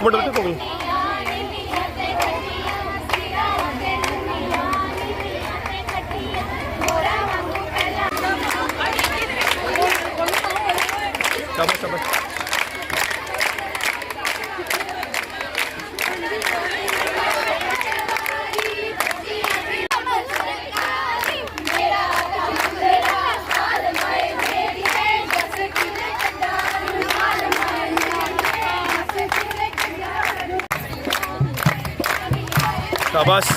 ਇੱਕ ਮਿੰਟ ਰੁਕੋ ਕੋਈ ਸ਼ਾਬਾਸ਼ ਸ਼ਾਬਾਸ਼। ਸ਼ਾਬਾਸ਼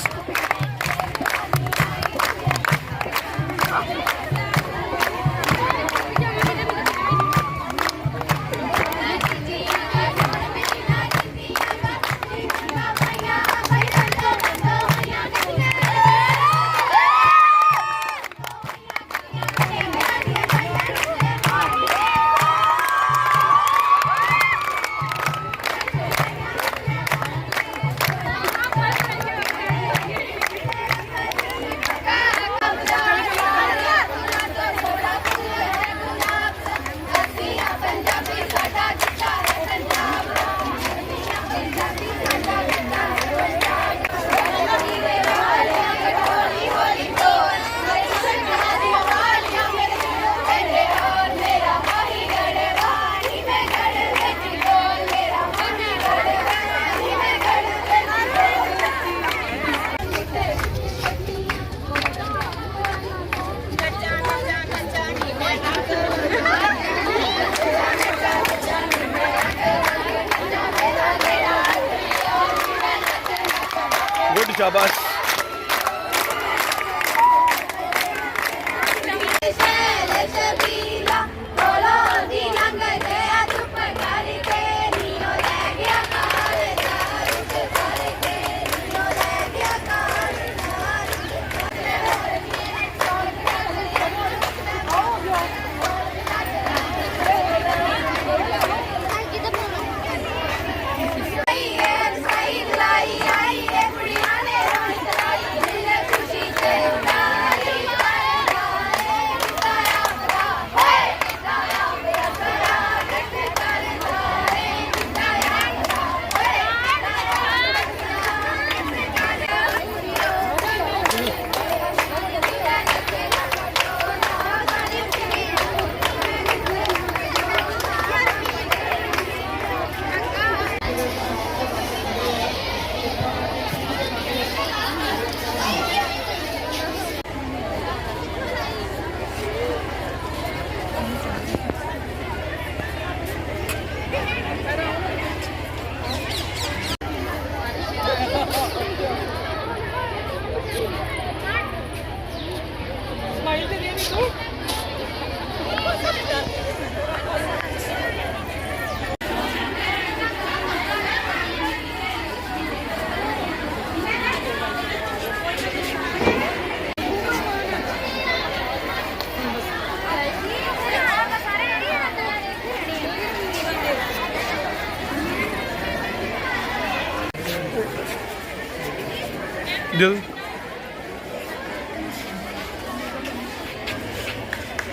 Deu.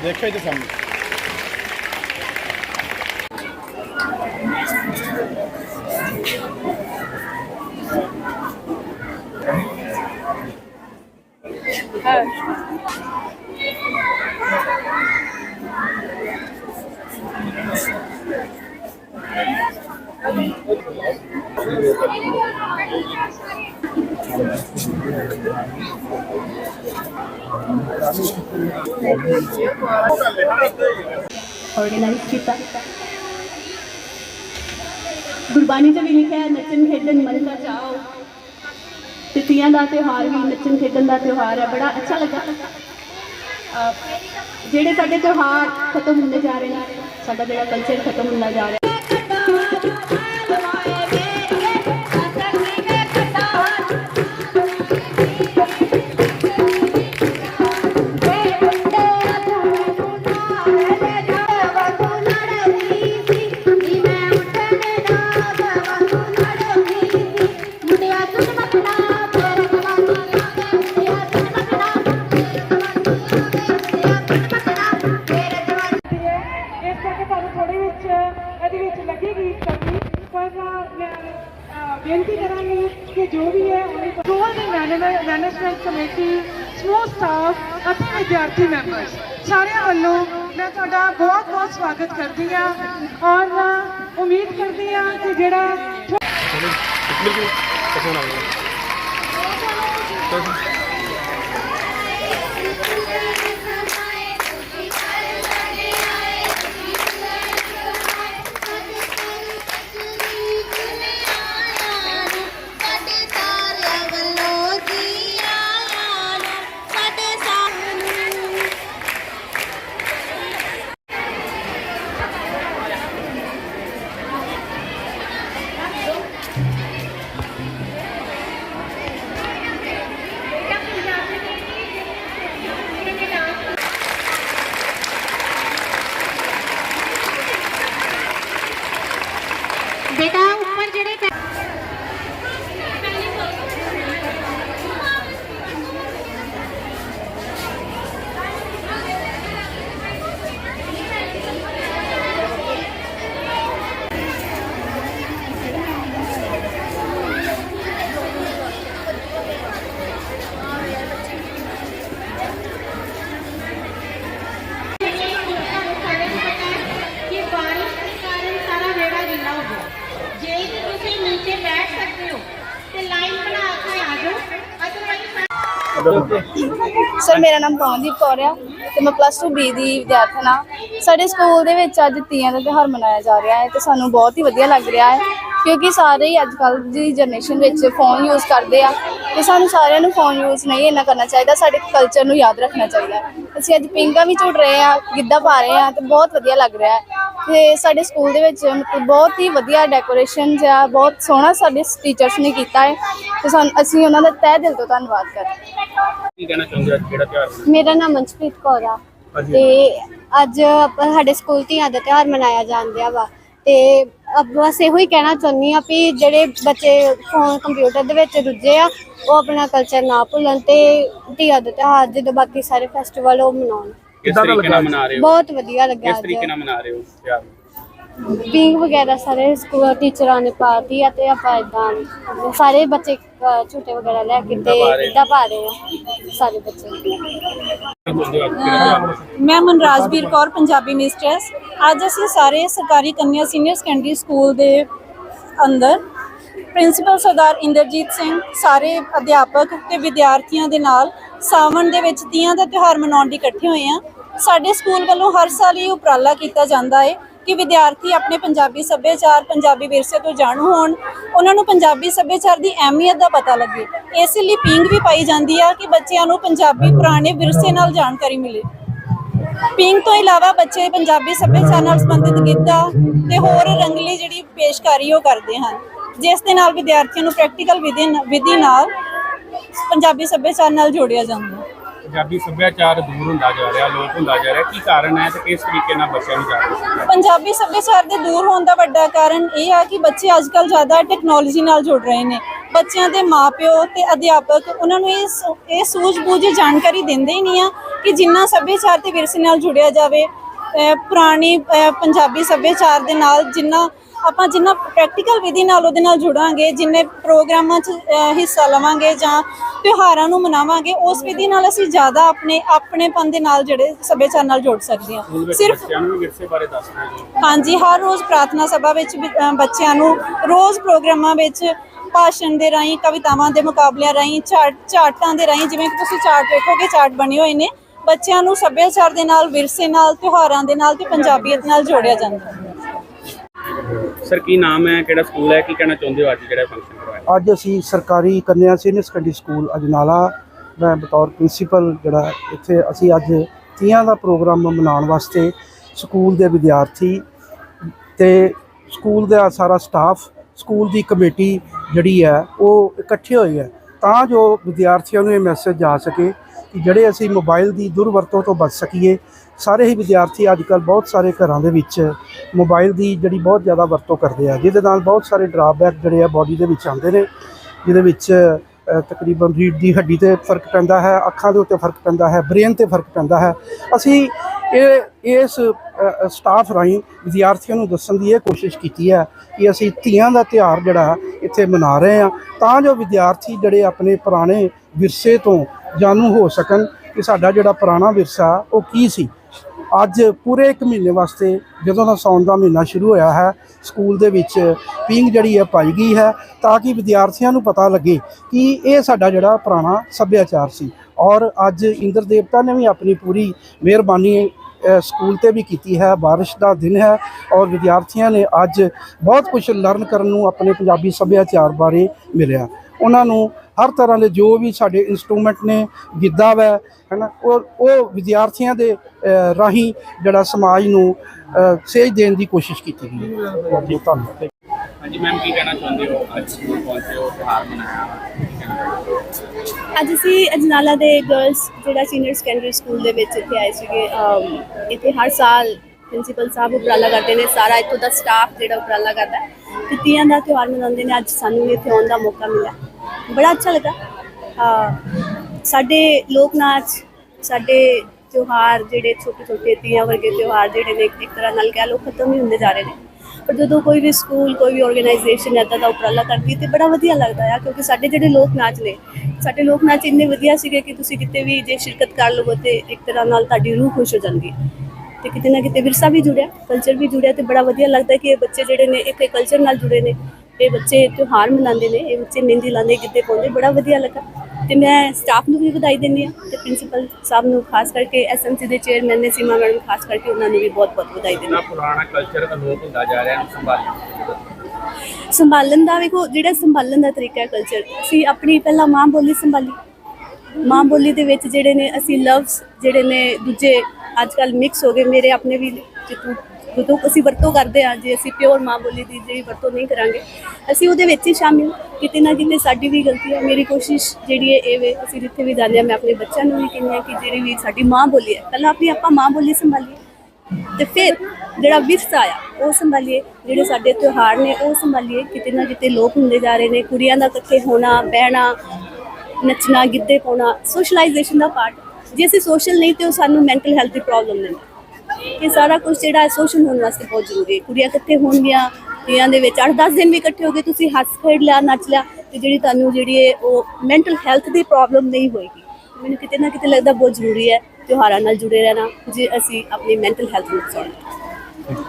ਦਿਲ ਦੇਖਿਆ ਜੀ ਸਾਹਮਣੇ ਆਰਗੇਨਾਈਜ਼ ਕੀਤਾ। ਗੁਰਬਾਣੀ 'ਚ ਵੀ ਲਿਖਿਆ ਹੈ, ਨੱਚਣ ਖੇਡਣ ਮਨ ਦਾ ਚਾਓ। ਤੇ ਦਾ ਤਿਉਹਾਰ ਵੀ ਨੱਚਣ ਖੇਡਣ ਦਾ ਤਿਉਹਾਰ ਹੈ, ਬੜਾ ਅੱਛਾ ਲੱਗਾ। ਜਿਹੜੇ ਸਾਡੇ ਤਿਉਹਾਰ ਖਤਮ ਹੁੰਦੇ ਜਾ ਰਹੇ ਨੇ, ਸਾਡਾ ਜਿਹੜਾ ਕਲਚਰ ਖਤਮ ਹੁੰਦਾ ਜਾ ਰਿਹਾ। ਵਿਦਿਆਰਥੀ ਮੈਂਬਰਸ ਸਾਰਿਆਂ ਵੱਲੋਂ ਮੈਂ ਤੁਹਾਡਾ ਬਹੁਤ ਬਹੁਤ ਸਵਾਗਤ ਕਰਦੀ ਹਾਂ ਔਰ ਉਮੀਦ ਕਰਦੀ ਹਾਂ ਕਿ ਜਿਹੜਾ ਸਰ, ਮੇਰਾ ਨਾਮ ਪਵਨਦੀਪ ਕੌਰ ਆ ਤੇ ਮੈਂ ਪਲੱਸ 2 ਬੀ ਦੀ ਵਿਦਿਆਰਥਣ ਆ। ਸਾਡੇ ਸਕੂਲ ਦੇ ਵਿੱਚ ਅੱਜ ਤੀਆਂ ਦਾ ਤਿਉਹਾਰ ਮਨਾਇਆ ਜਾ ਰਿਹਾ ਹੈ ਤੇ ਸਾਨੂੰ ਬਹੁਤ ਹੀ ਵਧੀਆ ਲੱਗ ਰਿਹਾ ਹੈ। ਕਿਉਂਕਿ ਸਾਰੇ ਹੀ ਅੱਜ ਕੱਲ੍ਹ ਦੀ ਜਨਰੇਸ਼ਨ ਵਿੱਚ ਫੋਨ ਯੂਜ਼ ਕਰਦੇ ਆ ਤੇ ਸਾਨੂੰ ਸਾਰਿਆਂ ਨੂੰ ਫੋਨ ਯੂਜ਼ ਨਹੀਂ ਇੰਨਾ ਕਰਨਾ ਚਾਹੀਦਾ ਸਾਡੇ ਕਲਚਰ ਨੂੰ ਯਾਦ ਰੱਖਣਾ ਚਾਹੀਦਾ। ਅਸੀਂ ਅੱਜ ਪਿੰਗਾ ਵੀ ਝੂਟ ਰਹੇ ਆ ਗਿੱਧਾ ਪਾ ਰਹੇ ਆ ਤੇ ਬਹੁਤ ਵਧੀਆ ਲੱਗ ਰਿਹਾ ਹੈ ਤੇ ਸਾਡੇ ਸਕੂਲ ਦੇ ਵਿੱਚ ਮਤਲਬ ਬਹੁਤ ਹੀ ਵਧੀਆ ਡੈਕੋਰੇਸ਼ਨ ਆ ਬਹੁਤ ਸੋਹਣਾ ਸਾਡੇ ਟੀਚਰਸ ਨੇ ਕੀਤਾ ਹੈ ਤੇ ਸਾਨੂੰ ਅਸੀਂ ਉਹਨਾਂ ਦਾ ਤਹਿ ਦਿਲ ਤੋਂ ਧੰਨਵਾਦ ਕਰਦੇ ਹਾਂ ਕੀ ਕਹਿਣਾ ਚਾਹੁੰਦੇ ਅੱਜ ਕਿਹੜਾ ਤਿਉਹਾਰ ਮੇਰਾ ਨਾਮ ਮਨਜਪ੍ਰੀਤ ਕੌਰ ਆ। ਤੇ ਅੱਜ ਆਪਾਂ ਸਾਡੇ ਸਕੂਲ ਧੀਆਂ ਦਾ ਤਿਉਹਾਰ ਮਨਾਇਆ ਜਾਂਦਿਆ ਵਾ ਤੇ ਬਸ ਇਹੋ ਹੀ ਕਹਿਣਾ ਚਾਹੁੰਦੀ ਆ ਵੀ ਜਿਹੜੇ ਬੱਚੇ ਫੋਨ ਕੰਪਿਊਟਰ ਦੇ ਵਿੱਚ ਰੁੱਝੇ ਆ ਉਹ ਆਪਣਾ ਕਲਚਰ ਨਾ ਭੁੱਲਣ ਤੇ ਧੀਆਂ ਦਾ ਤਿਉਹਾਰ ਜਦੋਂ ਬਾਕੀ ਸਾਰੇ ਫੈਸਟੀਵਲ ਉਹ ਮਨਾਉਣ। ਕਿਸ ਤਰੀਕੇ ਨਾਲ ਮਨਾ ਰਹੇ ਹੋ? ਬਹੁਤ ਵਧੀਆ ਲੱਗਾ ਕਿਸ ਤਰੀਕੇ ਨਾਲ ਮਨਾ ਰਹੇ ਹੋ ਤਿਉਹਾਰ ਪਿੰਕ ਵਗੈਰਾ ਸਾਰੇ ਸਕੂਲ ਟੀਚਰਾਂ ਨੇ ਪਾਤੀ ਆ ਤੇ ਆਪਾਂ ਇਦਾਂ ਸਾਰੇ ਬੱਚੇ ਅ, ਝੂਟੇ ਵਗੈਰਾ ਲੈ ਕੇ ਤੇ। ਇੱਦਾਂ ਪਾ ਰਹੇ ਆ ਸਾਰੇ ਬੱਚੇ। ਹੋ ਮੈਂ ਮਨਰਾਜਵੀਰ ਕੌਰ ਪੰਜਾਬੀ ਮਿਸਟਰਸ ਅੱਜ ਅਸੀਂ ਸਾਰੇ ਸਰਕਾਰੀ ਕੰਨਿਆ ਸੀਨੀਅਰ ਸੈਕੰਡਰੀ ਸਕੂਲ ਦੇ ਅੰਦਰ ਪ੍ਰਿੰਸੀਪਲ ਸਰਦਾਰ ਇੰਦਰਜੀਤ ਸਿੰਘ ਸਾਰੇ ਅਧਿਆਪਕ ਤੇ ਵਿਦਿਆਰਥੀਆਂ ਦੇ ਨਾਲ ਸਾਵਣ ਦੇ ਵਿੱਚ ਤੀਆਂ ਦਾ ਤਿਉਹਾਰ ਮਨਾਉਣ ਲਈ ਇਕੱਠੇ ਹੋਏ ਆ ਸਾਡੇ ਸਕੂਲ ਵੱਲੋਂ ਹਰ ਸਾਲ ਇਹ ਉਪਰਾਲਾ ਕੀਤਾ ਜਾਂਦਾ ਹੈ ਕਿ ਵਿਦਿਆਰਥੀ ਆਪਣੇ ਪੰਜਾਬੀ ਸੱਭਿਆਚਾਰ, ਪੰਜਾਬੀ ਵਿਰਸੇ ਤੋਂ ਜਾਣੂ ਹੋਣ, ਉਹਨਾਂ ਨੂੰ ਪੰਜਾਬੀ ਸੱਭਿਆਚਾਰ ਦੀ ਅਹਿਮੀਅਤ ਦਾ ਪਤਾ ਲੱਗੇ। ਇਸ ਲਈ ਪੀਂਗ ਵੀ ਪਾਈ ਜਾਂਦੀ ਆ ਕਿ ਬੱਚਿਆਂ ਨੂੰ ਪੰਜਾਬੀ ਪੁਰਾਣੇ ਵਿਰਸੇ ਨਾਲ ਜਾਣਕਾਰੀ ਮਿਲੇ। ਪਿੰਗ ਤੋਂ ਇਲਾਵਾ ਬੱਚੇ ਪੰਜਾਬੀ ਸੱਭਿਆਚਾਰ ਨਾਲ ਸੰਬੰਧਿਤ ਗਿੱਧਾ ਤੇ ਹੋਰ ਰੰਗਲੀ ਜਿਹੜੀ ਪੇਸ਼ਕਾਰੀ ਉਹ ਕਰਦੇ ਹਨ, ਜਿਸ ਦੇ ਨਾਲ ਵਿਦਿਆਰਥੀਆਂ ਨੂੰ ਪ੍ਰੈਕਟੀਕਲ ਵਿਧੀ ਵਿਧੀ ਨਾਲ ਪੰਜਾਬੀ ਸੱਭਿਆਚਾਰ ਨਾਲ ਜੋੜਿਆ ਜਾਂਦਾ ਹੈ। ਪੰਜਾਬੀ ਸੱਭਿਆਚਾਰ ਦੂਰ ਹੁੰਦਾ ਜਾ ਰਿਹਾ, ਲੋਪ ਹੁੰਦਾ ਜਾ ਰਿਹਾ, ਕੀ ਕਾਰਨ ਹੈ ਤੇ ਕਿਸ ਤਰੀਕੇ ਨਾਲ ਬੱਚਿਆਂ ਨੂੰ ਜਾਗਰੂਕ ਪੰਜਾਬੀ ਸੱਭਿਆਚਾਰ ਦੇ ਦੂਰ ਹੋਣ ਦਾ ਵੱਡਾ ਕਾਰਨ ਇਹ ਆ ਕਿ ਬੱਚੇ ਅੱਜਕੱਲ ਜ਼ਿਆਦਾ ਟੈਕਨੋਲੋਜੀ ਨਾਲ ਜੁੜ ਰਹੇ ਨੇ। ਬੱਚਿਆਂ ਦੇ ਮਾਪਿਓ ਤੇ ਅਧਿਆਪਕ ਉਹਨਾਂ ਨੂੰ ਇਹ ਇਹ ਸੂਝ-ਬੂਝ ਜਾਣਕਾਰੀ ਦਿੰਦੇ ਹੀ ਨਹੀਂ ਆ ਕਿ ਜਿੰਨਾ ਸੱਭਿਆਚਾਰ ਤੇ ਵਿਰਸੇ ਨਾਲ ਜੁੜਿਆ ਜਾਵੇ। ਪੁਰਾਣੀ ਪੰਜਾਬੀ ਸੱਭਿਆਚਾਰ ਦੇ ਨਾਲ ਜਿੰਨਾ ਆਪਾਂ ਜਿੰਨਾ ਪ੍ਰੈਕਟੀਕਲ ਵਿਧੀ ਨਾਲ ਉਹਦੇ ਨਾਲ ਜੁੜਾਂਗੇ ਜਿੰਨੇ ਪ੍ਰੋਗਰਾਮਾਂ 'ਚ ਹਿੱਸਾ ਲਵਾਂਗੇ ਜਾਂ ਤਿਉਹਾਰਾਂ ਨੂੰ ਮਨਾਵਾਂਗੇ ਉਸ ਵਿਧੀ ਨਾਲ ਅਸੀਂ ਜ਼ਿਆਦਾ ਆਪਣੇ ਆਪਣੇਪਨ ਦੇ ਨਾਲ ਜਿਹੜੇ ਸੱਭਿਆਚਾਰ ਨਾਲ ਜੁੜ ਸਕਦੇ ਹਾਂ ਸਿਰਫ ਹਾਂਜੀ ਹਰ ਰੋਜ਼ ਪ੍ਰਾਰਥਨਾ ਸਭਾ ਵਿੱਚ ਬੱਚਿਆਂ ਨੂੰ ਰੋਜ਼ ਪ੍ਰੋਗਰਾਮਾਂ ਵਿੱਚ ਭਾਸ਼ਣ ਦੇ ਰਾਹੀਂ ਕਵਿਤਾਵਾਂ ਦੇ ਮੁਕਾਬਲਿਆਂ ਰਾਹੀਂ ਚਾਰਟ ਚਾਰਟਾਂ ਦੇ ਰਾਹੀਂ ਜਿਵੇਂ ਕਿ ਤੁਸੀਂ ਚਾਰਟ ਵੇਖੋਗੇ ਚਾਰਟ ਬਣੇ ਹੋਏ ਨੇ ਬੱਚਿਆਂ ਨੂੰ ਸੱਭਿਆਚਾਰ ਦੇ ਨਾਲ ਵਿਰਸੇ ਨਾਲ ਤਿਉਹਾਰਾਂ ਦੇ ਨਾਲ ਤੇ ਪੰਜਾਬੀਅਤ ਨਾਲ ਜੋੜਿਆ ਜਾਂਦਾ। ਹੈ ਸਰ, ਕੀ ਨਾਮ ਹੈ? ਕਿਹੜਾ ਸਕੂਲ ਹੈ? ਕੀ ਕਹਿਣਾ ਚਾਹੁੰਦੇ ਹੋ ਅੱਜ ਜਿਹੜਾ ਫੰਕਸ਼ਨ ਕਰਵਾਇਆ? ਅੱਜ ਅਸੀਂ ਸਰਕਾਰੀ ਕੰਨਿਆ ਸੀਨੀਅਰ ਸੈਕੰਡਰੀ ਸਕੂਲ ਅਜਨਾਲਾ, ਮੈਂ ਬਤੌਰ ਪ੍ਰਿੰਸੀਪਲ ਜਿਹੜਾ ਇੱਥੇ ਅਸੀਂ ਅੱਜ ਤੀਆਂ ਦਾ ਪ੍ਰੋਗਰਾਮ ਮਨਾਉਣ ਵਾਸਤੇ ਸਕੂਲ ਦੇ ਵਿਦਿਆਰਥੀ ਤੇ ਸਕੂਲ ਦਾ ਸਾਰਾ ਸਟਾਫ ਸਕੂਲ ਦੀ ਕਮੇਟੀ ਜਿਹੜੀ ਹੈ, ਉਹ ਇਕੱਠੇ ਹੋਏ ਹੈ। ਤਾਂ ਜੋ ਵਿਦਿਆਰਥੀਆਂ ਨੂੰ ਇਹ ਮੈਸੇਜ ਜਾ ਸਕੇ ਕਿ ਜਿਹੜੇ ਅਸੀਂ ਮੋਬਾਈਲ ਦੀ ਦੁਰਵਰਤੋਂ ਤੋਂ ਬਚ ਸਕੀਏ ਸਾਰੇ ਹੀ ਵਿਦਿਆਰਥੀ ਅੱਜ ਕੱਲ੍ਹ ਬਹੁਤ ਸਾਰੇ ਘਰਾਂ ਦੇ ਵਿੱਚ ਮੋਬਾਈਲ ਦੀ ਜਿਹੜੀ ਬਹੁਤ ਜ਼ਿਆਦਾ ਵਰਤੋਂ ਕਰਦੇ ਆ, ਜਿਹਦੇ ਨਾਲ ਬਹੁਤ ਸਾਰੇ ਡਰਾਬੈਕ ਜਿਹੜੇ ਆ ਬਾਡੀ ਦੇ ਵਿੱਚ ਆਉਂਦੇ ਨੇ, ਜਿਹਦੇ ਵਿੱਚ ਤਕਰੀਬਨ ਰੀੜ ਦੀ ਹੱਡੀ ਤੇ ਫ਼ਰਕ ਪੈਂਦਾ ਹੈ, ਅੱਖਾਂ ਦੇ ਉੱਤੇ ਫ਼ਰਕ ਪੈਂਦਾ ਹੈ ਬ੍ਰੇਨ ਤੇ ਫ਼ਰਕ ਪੈਂਦਾ ਹੈ। ਅਸੀਂ ਇਹ, ਇਸ ਸਟਾਫ ਰਾਹੀਂ ਵਿਦਿਆਰਥੀਆਂ ਨੂੰ ਦੱਸਣ ਦੀ ਇਹ ਕੋਸ਼ਿਸ਼ ਕੀਤੀ ਹੈ ਕਿ ਅਸੀਂ ਧੀਆਂ ਦਾ ਤਿਉਹਾਰ ਜਿਹੜਾ ਇੱਥੇ ਮਨਾ ਰਹੇ ਹਾਂ ਤਾਂ ਜੋ ਵਿਦਿਆਰਥੀ ਜਿਹੜੇ ਆਪਣੇ ਪੁਰਾਣੇ ਵਿਰਸੇ ਤੋਂ ਜਾਣੂ ਹੋ ਸਕਣ ਕਿ ਸਾਡਾ ਜਿਹੜਾ ਪੁਰਾਣਾ ਵਿਰਸਾ ਉਹ ਕੀ ਸੀ। ਅੱਜ ਪੂਰੇ ਇੱਕ ਮਹੀਨੇ ਵਾਸਤੇ ਜਦੋਂ ਦਾ ਸਾਉਣ ਦਾ ਮਹੀਨਾ ਸ਼ੁਰੂ ਹੋਇਆ ਹੈ, ਸਕੂਲ ਦੇ ਵਿੱਚ ਪੀਂਗ ਜਿਹੜੀ ਹੈ ਪਾਈ ਗਈ ਹੈ, ਤਾਂ ਕਿ ਵਿਦਿਆਰਥੀਆਂ ਨੂੰ ਪਤਾ ਲੱਗੇ ਕਿ ਇਹ ਸਾਡਾ ਜਿਹੜਾ ਪੁਰਾਣਾ ਸੱਭਿਆਚਾਰ ਸੀ। ਔਰ ਅੱਜ ਇੰਦਰ ਦੇਵਤਾ ਨੇ ਵੀ ਆਪਣੀ ਪੂਰੀ ਮਿਹਰਬਾਨੀ ਸਕੂਲ ਤੇ ਵੀ ਕੀਤੀ ਹੈ, ਬਾਰਿਸ਼ ਦਾ ਦਿਨ ਹੈ ਔਰ ਵਿਦਿਆਰਥੀਆਂ ਨੇ ਅੱਜ ਬਹੁਤ ਕੁਝ ਲਰਨ ਕਰਨ ਨੂੰ ਆਪਣੇ ਪੰਜਾਬੀ ਸੱਭਿਆਚਾਰ ਬਾਰੇ ਮਿਲਿਆ। ਉਹਨਾਂ ਨੂੰ ਹਰ ਤਰ੍ਹਾਂ ਦੇ ਜੋ ਵੀ ਸਾਡੇ ਇਨਸਟਰੂਮੈਂਟ ਨੇ ਗਿੱਧਾ ਵੈ ਹੈਨਾ ਉਹ ਉਹ ਵਿਦਿਆਰਥੀਆਂ ਦੇ ਰਾਹੀਂ ਜਿਹੜਾ ਸਮਾਜ ਨੂੰ ਸੇਧ ਦੇਣ ਦੀ ਕੋਸ਼ਿਸ਼ ਕੀਤੀ ਗਈ ਹੈ। ਬਹੁਤ ਬਹੁਤ ਧੰਨਵਾਦ ਹਾਂਜੀ ਮੈਮ ਕੀ ਕਹਿਣਾ ਚਾਹੁੰਦੇ ਹੋ? ਅੱਜ ਸਕੂਲ ਪਹੁੰਚੇ ਹੋ ਮਨਾਇਆ ਅਸੀਂ ਅਜਨਾਲਾ ਦੇ ਗਰਲਸ ਜਿਹੜਾ ਸੀਨੀਅਰ ਸੈਕੰਡਰੀ ਸਕੂਲ ਦੇ ਵਿੱਚ ਇੱਥੇ ਆਏ ਸੀਗੇ ਅਮ, ਇੱਥੇ ਹਰ ਸਾਲ ਪ੍ਰਿੰਸੀਪਲ ਸਾਹਿਬ ਉਪਰਾਲਾ ਕਰਦੇ ਨੇ, ਸਾਰਾ ਇੱਥੋਂ ਦਾ ਸਟਾਫ ਜਿਹੜਾ ਉਪਰਾਲਾ ਕਰਦਾ ਹੈ। ਤੇ ਤੀਆਂ ਦਾ ਤਿਉਹਾਰ ਮਨਾਉਂਦੇ ਨੇ, ਅੱਜ ਸਾਨੂੰ ਵੀ ਇੱਥੇ ਆਉਣ ਦਾ ਮੌਕਾ ਮਿਲਿਆ। ਬੜਾ ਅੱਛਾ ਲੱਗਾ। ਸਾਡੇ ਲੋਕ ਨਾਚ, ਸਾਡੇ ਤਿਉਹਾਰ ਜਿਹੜੇ ਛੋਟੇ ਛੋਟੇ ਤੀਆਂ ਵਰਗੇ ਤਿਉਹਾਰ ਜਿਹੜੇ ਨੇ, ਇੱਕ ਤਰ੍ਹਾਂ ਨਾਲ ਕਹਿ ਲਓ ਖਤਮ ਹੀ ਹੁੰਦੇ ਜਾ ਰਹੇ ਨੇ। ਪਰ ਜਦੋਂ ਕੋਈ ਵੀ ਸਕੂਲ, ਕੋਈ ਵੀ ਆਰਗੇਨਾਈਜੇਸ਼ਨ ਇੱਦਾਂ ਦਾ ਉਪਰਾਲਾ ਕਰਦੀ ਤੇ ਬੜਾ ਵਧੀਆ ਲੱਗਦਾ ਆ, ਕਿਉਂਕਿ ਸਾਡੇ ਜਿਹੜੇ ਲੋਕ ਨਾਚ ਨੇ, ਸਾਡੇ ਲੋਕ ਨਾਚ ਇੰਨੇ ਵਧੀਆ ਸੀਗੇ ਕਿ ਤੁਸੀਂ ਕਿਤੇ ਵੀ ਜੇ ਸ਼ਿਰਕਤ ਕਰ ਲਵੋ, ਤੇ ਇੱਕ ਤਰ੍ਹਾਂ ਨਾਲ ਤੁਹਾਡੀ ਰੂਹ ਖੁਸ਼ ਹੋ ਜਾਂਦੀ ਹੈ। ਤੇ ਕਿਤੇ ਨਾ ਕਿਤੇ ਵਿਰਸਾ ਵੀ ਜੁੜਿਆ ਕਲਚਰ ਵੀ ਜੁੜਿਆ ਤੇ ਬੜਾ ਵਧੀਆ ਲੱਗਦਾ ਕਿ ਇਹ ਬੱਚੇ ਜਿਹੜੇ ਨੇ ਇੱਕ ਕਲਚਰ ਨਾਲ ਜੁੜੇ ਨੇ। ਇਹ ਬੱਚੇ ਤਿਉਹਾਰ ਮਨਾਉਂਦੇ ਨੇ ਇਹ ਬੱਚੇ ਮਹਿੰਦੀ ਲਾਉਂਦੇ ਗਿੱਧੇ ਪਾਉਂਦੇ ਬੜਾ ਵਧੀਆ ਲੱਗਾ। ਤੇ ਮੈਂ ਸਟਾਫ ਨੂੰ ਵੀ ਵਧਾਈ ਦਿੰਦੀ ਹਾਂ ਤੇ ਪ੍ਰਿੰਸੀਪਲ ਸਾਹਿਬ ਨੂੰ ਖਾਸ ਕਰਕੇ ਐਸਐਮਸੀ ਦੇ ਚੇਅਰਮੈਨ ਨੇ ਸੀਮਾ ਮੈਡਮ ਖਾਸ ਕਰਕੇ ਉਹਨਾਂ ਨੂੰ ਵੀ ਬਹੁਤ ਬਹੁਤ ਵਧਾਈ ਦਿੰਦੀ ਹਾਂ। ਜਿਹੜਾ ਪੁਰਾਣਾ ਕਲਚਰ ਅਲੋਪ ਹੁੰਦਾ ਜਾ ਰਿਹਾ ਇਹਨੂੰ ਸੰਭਾਲੀ ਸੰਭਾਲਣ ਦਾ ਵੇਖੋ ਜਿਹੜਾ ਸੰਭਾਲਣ ਦਾ ਤਰੀਕਾ ਹੈ ਕਲਚਰ ਅਸੀਂ ਆਪਣੀ ਪਹਿਲਾਂ ਮਾਂ ਬੋਲੀ ਸੰਭਾਲੀ। ਮਾਂ ਬੋਲੀ ਦੇ ਵਿੱਚ ਜਿਹੜੇ ਨੇ ਅਸੀਂ ਲਫ਼ਜ਼ ਜਿਹੜੇ ਨੇ ਦੂਜੇ ਅੱਜ ਕੱਲ ਮਿਕਸ ਹੋ ਗਏ, ਮੇਰੇ ਆਪਣੇ ਵੀ ਜਿੱਥੋਂ ਜਦੋਂ ਅਸੀਂ ਵਰਤੋਂ ਕਰਦੇ ਆ ਜੇ ਅਸੀਂ ਪਿਓਰ ਮਾਂ ਬੋਲੀ ਦੀ ਜਿਹੜੀ ਵਰਤੋਂ ਨਹੀਂ ਕਰਾਂਗੇ, ਅਸੀਂ ਉਹਦੇ ਵਿੱਚ ਹੀ ਸ਼ਾਮਿਲ ਕਿਤੇ ਨਾ ਕਿਤੇ ਸਾਡੀ ਵੀ ਗਲਤੀ ਹੈ, ਮੇਰੀ ਕੋਸ਼ਿਸ਼ ਜਿਹੜੀ ਹੈ ਇਹ ਵੇ, ਅਸੀਂ ਜਿੱਥੇ ਵੀ ਜਾਂਦੇ ਹਾਂ, ਮੈਂ ਆਪਣੇ ਬੱਚਿਆਂ ਨੂੰ ਵੀ ਕਹਿੰਦੀ ਹਾਂ ਕਿ ਜਿਹੜੀ ਵੀ ਸਾਡੀ ਮਾਂ ਬੋਲੀ ਹੈ, ਪਹਿਲਾਂ ਆਪਣੀ ਆਪਾਂ ਮਾਂ ਬੋਲੀ ਸੰਭਾਲੀਏ। ਤੇ ਫਿਰ ਜਿਹੜਾ ਵਿਰਸਾ ਆ, ਉਹ ਸੰਭਾਲੀਏ, ਜਿਹੜੇ ਸਾਡੇ ਤਿਉਹਾਰ ਨੇ, ਉਹ ਸੰਭਾਲੀਏ। ਕਿਤੇ ਨਾ ਕਿਤੇ ਲੋਕ ਹੁੰਦੇ ਜਾ ਰਹੇ ਨੇ, ਕੁੜੀਆਂ ਦਾ ਇਕੱਠੇ ਹੋਣਾ, ਬਹਿਣਾ, ਨੱਚਣਾ, ਗਿੱਧੇ ਪਾਉਣਾ ਸੋਸ਼ਲਾਈਜੇਸ਼ਨ ਦਾ ਪਾਰਟ ਜੇ ਅਸੀਂ ਸੋਸ਼ਲ ਨਹੀਂ ਤੇ ਉਹ ਸਾਨੂੰ ਮੈਂਟਲ ਹੈਲਥ ਦੀ ਪ੍ਰੋਬਲਮ ਨੇ ਇਹ ਸਾਰਾ ਕੁਝ ਜਿਹੜਾ ਸੋਸ਼ਲ ਹੋਣ ਵਾਸਤੇ ਬਹੁਤ ਜ਼ਰੂਰੀ ਹੈ। ਕੁੜੀਆਂ ਇਕੱਠੇ ਹੋਣਗੀਆਂ ਕੁੜੀਆਂ ਦੇ ਵਿੱਚ 8-10 ਦਿਨ ਵੀ ਇਕੱਠੇ ਹੋ ਗਏ, ਤੁਸੀਂ ਹੱਸ ਖੇਡ ਲਿਆ, ਨੱਚ ਲਿਆ ਤੇ ਜਿਹੜੀ ਤੁਹਾਨੂੰ ਜਿਹੜੀ ਹੈ ਉਹ ਮੈਂਟਲ ਹੈਲਥ ਦੀ ਪ੍ਰੋਬਲਮ ਨਹੀਂ ਹੋਏਗੀ। ਮੈਨੂੰ ਕਿਤੇ ਨਾ ਕਿਤੇ ਲੱਗਦਾ ਬਹੁਤ ਜ਼ਰੂਰੀ ਹੈ ਤਿਉਹਾਰਾਂ ਨਾਲ ਜੁੜੇ ਰਹਿਣਾ, ਜੇ ਅਸੀਂ ਆਪਣੀ ਮੈਂਟਲ ਹੈਲਥ ਨੂੰ ਬਚਾਉਣਾ